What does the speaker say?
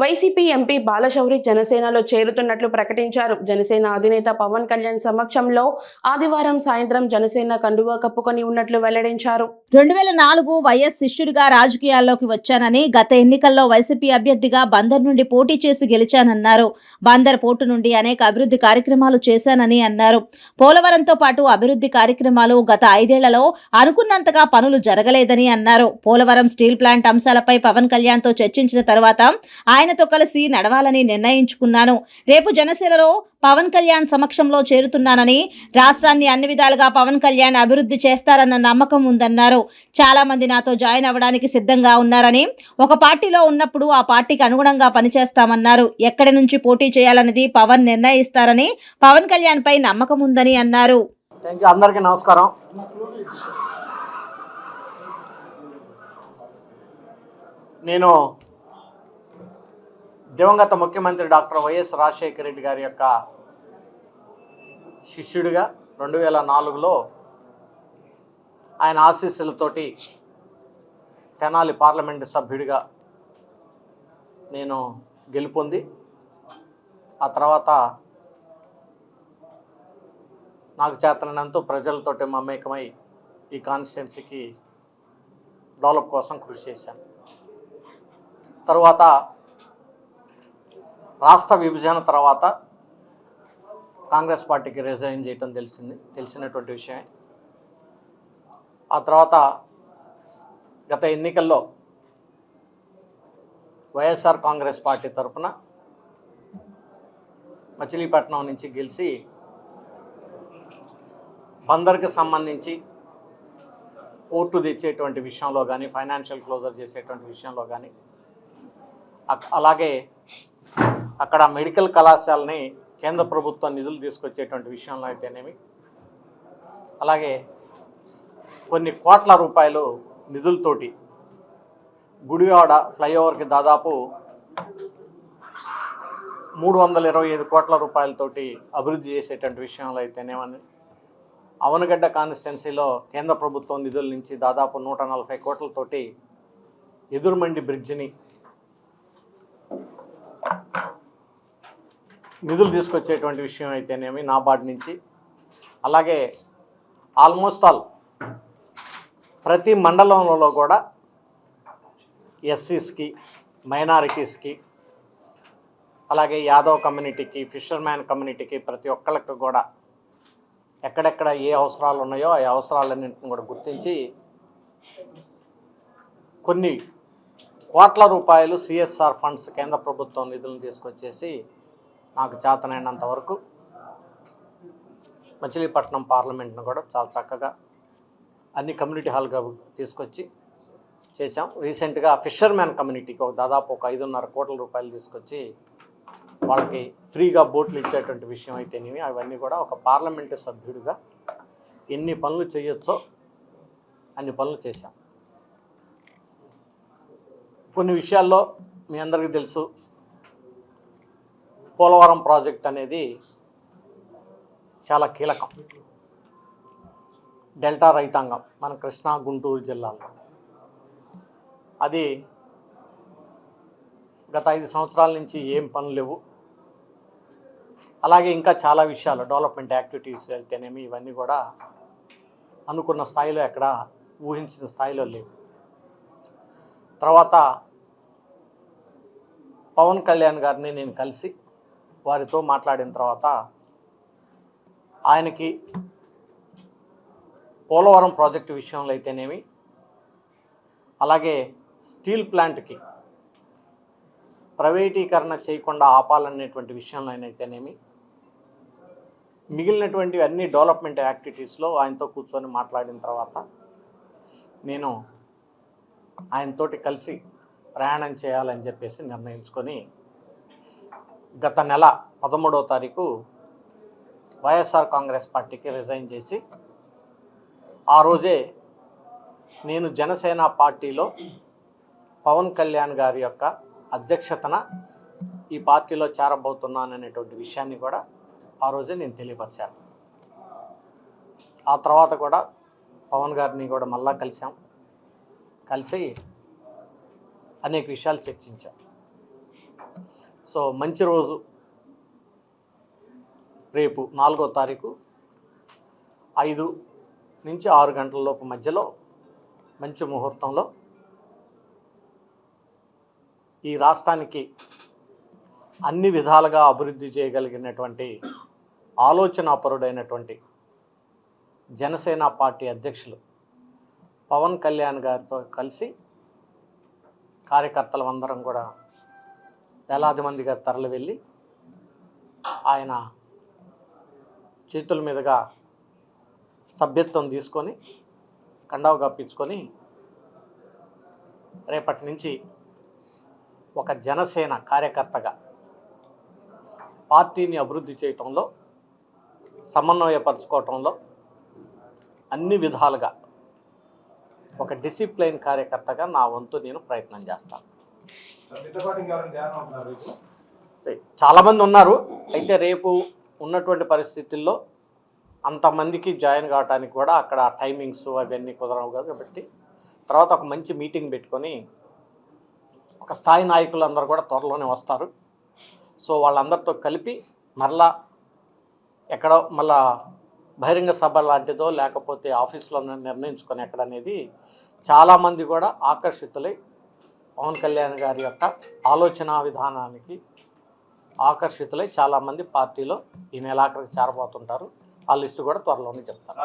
YCP MP Balashowry జనసేనలో చేరుతున్నట్లు ప్రకటించారు. జనసేన అధినేత పవన్ కళ్యాణ్ సమక్షంలో ఆదివారం సాయంత్రం జనసేన కండువా కప్పుకొని ఉన్నట్లు వెల్లడించారు. రెండు వేల నాలుగు వైఎస్ శిష్యుడిగా రాజకీయాల్లోకి వచ్చానని గత ఎన్నికల్లో వైసీపీ అభ్యర్థిగా బందర్ నుండి పోటీ చేసి గెలిచానన్నారు. బందర్ పోర్టు నుండి అనేక అభివృద్ధి కార్యక్రమాలు చేశానని అన్నారు. పోలవరంతో పాటు అభివృద్ధి కార్యక్రమాలు గత ఐదేళ్ళలో అనుకున్నంతగా పనులు జరగలేదని అన్నారు. పోలవరం స్టీల్ ప్లాంట్ అంశాలపై పవన్ కళ్యాణ్తో చర్చించిన తర్వాత ఆయన ఆయనతో కలిసి నడవాలని నిర్ణయించుకున్నాను. రేపు జనసేనలో పవన్ కళ్యాణ్ సమక్షంలో చేరుతున్నానని రాష్ట్రాన్ని అన్ని విధాలుగా పవన్ కళ్యాణ్ అభివృద్ధి చేస్తారన్న నమ్మకం ఉందన్నారు. చాలా మంది నాతో జాయిన్ అవ్వడానికి సిద్ధంగా ఉన్నారని ఒక పార్టీలో ఉన్నప్పుడు ఆ పార్టీకి అనుగుణంగా పనిచేస్తామన్నారు. ఎక్కడి నుంచి పోటీ చేయాలన్నది పవన్ నిర్ణయిస్తారని పవన్ కళ్యాణ్ పై నమ్మకం ఉందని అన్నారు. అందరికీ నమస్కారం. నేను దివంగత ముఖ్యమంత్రి డాక్టర్ వైఎస్ రాజశేఖర రెడ్డి గారి యొక్క శిష్యుడిగా రెండు వేల నాలుగులో ఆయన ఆశీస్సులతోటి తెనాలి పార్లమెంటు సభ్యుడిగా నేను గెలుపొంది ఆ తర్వాత నాకు చేతనంతో ప్రజలతోటి మమేకమై ఈ కాన్స్టిట్యున్సీకి డెవలప్ కోసం కృషి చేశాను. తరువాత రాష్ట్ర విభజన తర్వాత కాంగ్రెస్ పార్టీకి రిజైన్ చేయటం తెలిసింది తెలిసినటువంటి విషయమే. ఆ తర్వాత గత ఎన్నికల్లో వైఎస్ఆర్ కాంగ్రెస్ పార్టీ తరఫున మచిలీపట్నం నుంచి గెలిచి బందర్కి సంబంధించి పోర్టు తెచ్చేటువంటి విషయంలో కానీ ఫైనాన్షియల్ క్లోజర్ చేసేటువంటి విషయంలో కానీ అలాగే అక్కడ మెడికల్ కళాశాలని కేంద్ర ప్రభుత్వం నిధులు తీసుకొచ్చేటువంటి విషయంలో అయితేనేమి? అలాగే కొన్ని కోట్ల రూపాయలు నిధులతోటి గుడివాడ ఫ్లైఓవర్కి దాదాపు మూడు వందల ఇరవై ఐదు కోట్ల రూపాయలతోటి అభివృద్ధి చేసేటువంటి విషయంలో అయితేనేమని? అవనగడ్డ కాన్స్టిట్యున్సీలో కేంద్ర ప్రభుత్వం నిధుల నుంచి దాదాపు నూట నలభై కోట్లతోటి ఎదురుమండి బ్రిడ్జిని నిధులు తీసుకొచ్చేటువంటి విషయం అయితేనేమి నాబార్డ్ నుంచి. అలాగే ఆల్మోస్ట్ ఆల్ ప్రతి మండలంలో కూడా ఎస్సీస్కి మైనారిటీస్కి అలాగే యాదవ్ కమ్యూనిటీకి ఫిషర్మ్యాన్ కమ్యూనిటీకి ప్రతి ఒక్కళ్ళకి కూడా ఎక్కడెక్కడ ఏ అవసరాలు ఉన్నాయో ఆ అవసరాలన్నింటిని కూడా గుర్తించి కొన్ని కోట్ల రూపాయలు సిఎస్ఆర్ ఫండ్స్ కేంద్ర ప్రభుత్వం నిధులను తీసుకొచ్చేసి నాకు చేతనైనంత వరకు మచిలీపట్నం పార్లమెంట్ను కూడా చాలా చక్కగా అన్ని కమ్యూనిటీ హాల్గా తీసుకొచ్చి చేశాం. రీసెంట్గా ఫిషర్మ్యాన్ కమ్యూనిటీకి ఒక దాదాపు ఒక ఐదున్నర కోట్ల రూపాయలు తీసుకొచ్చి వాళ్ళకి ఫ్రీగా బోట్లు ఇచ్చేటువంటి విషయం అయితేనేమి అవన్నీ కూడా ఒక పార్లమెంటు సభ్యుడిగా ఎన్ని పనులు చేయొచ్చో అన్ని పనులు చేశాం. కొన్ని విషయాల్లో మీ అందరికీ తెలుసు. పోలవరం ప్రాజెక్ట్ అనేది చాలా కీలకం. డెల్టా రైతాంగం మన కృష్ణా గుంటూరు జిల్లాలో. అది గత ఐదు సంవత్సరాల నుంచి ఏం పనులు లేవు. అలాగే ఇంకా చాలా విషయాలు డెవలప్మెంట్ యాక్టివిటీస్ వెళ్తేనేమి ఇవన్నీ కూడా అనుకున్న స్థాయిలో ఎక్కడ ఊహించిన స్థాయిలో లేవు. తర్వాత పవన్ కళ్యాణ్ గారిని నేను కలిసి వారితో మాట్లాడిన తర్వాత ఆయనకి పోలవరం ప్రాజెక్టు విషయంలో అయితేనేమి అలాగే స్టీల్ ప్లాంట్కి ప్రైవేటీకరణ చేయకుండా ఆపాలనేటువంటి విషయంలో అయితేనేమి మిగిలినటువంటి అన్ని డెవలప్మెంట్ యాక్టివిటీస్లో ఆయనతో కూర్చొని మాట్లాడిన తర్వాత నేను ఆయనతోటి కలిసి ప్రయాణం చేయాలని చెప్పేసి నిర్ణయించుకొని గత నెల పదమూడవ తారీఖు వైఎస్ఆర్ కాంగ్రెస్ పార్టీకి రిజైన్ చేసి ఆ రోజే నేను జనసేన పార్టీలో పవన్ కళ్యాణ్ గారి యొక్క అధ్యక్షతన ఈ పార్టీలో చేరబోతున్నాననేటువంటి విషయాన్ని కూడా ఆ రోజే నేను తెలియపరిచాను. ఆ తర్వాత కూడా పవన్ గారిని కూడా మళ్ళా కలిసాం కలిసి అనేక విషయాలు చర్చించాం. సో మంచి రోజు. రేపు నాలుగో తారీఖు ఐదు నుంచి ఆరు గంటల లోపు మధ్యలో మంచి ముహూర్తంలో ఈ రాష్ట్రానికి అన్ని విధాలుగా అభివృద్ధి చేయగలిగినటువంటి ఆలోచనాపరుడైనటువంటి జనసేన పార్టీ అధ్యక్షులు పవన్ కళ్యాణ్ గారితో కలిసి కార్యకర్తలందరం కూడా వేలాది మందిగా తరలి వెళ్ళి ఆయన చేతుల మీదుగా సభ్యత్వం తీసుకొని కండావు కప్పించుకొని రేపటి నుంచి ఒక జనసేన కార్యకర్తగా పార్టీని అభివృద్ధి చేయటంలో సమన్వయపరచుకోవటంలో అన్ని విధాలుగా ఒక డిసిప్లైన్ కార్యకర్తగా నా వంతు నేను ప్రయత్నం చేస్తాను. చాలామంది ఉన్నారు. అయితే రేపు ఉన్నటువంటి పరిస్థితుల్లో అంతమందికి జాయిన్ కావడానికి కూడా అక్కడ టైమింగ్స్ అవన్నీ కుదరవు కాబట్టి తర్వాత ఒక మంచి మీటింగ్ పెట్టుకొని ఒక స్థాయి నాయకులందరూ కూడా త్వరలోనే వస్తారు. సో వాళ్ళందరితో కలిపి మరలా ఎక్కడో మళ్ళా బహిరంగ సభ లాంటిదో లేకపోతే ఆఫీస్లో నిర్ణయించుకొని ఎక్కడ అనేది చాలామంది కూడా ఆకర్షితులై పవన్ కళ్యాణ్ గారి యొక్క ఆలోచన విధానానికి ఆకర్షితులై చాలామంది పార్టీలో ఈ నెలాఖరికి చేరబోతుంటారు. ఆ లిస్టు కూడా త్వరలోనే చెప్తారు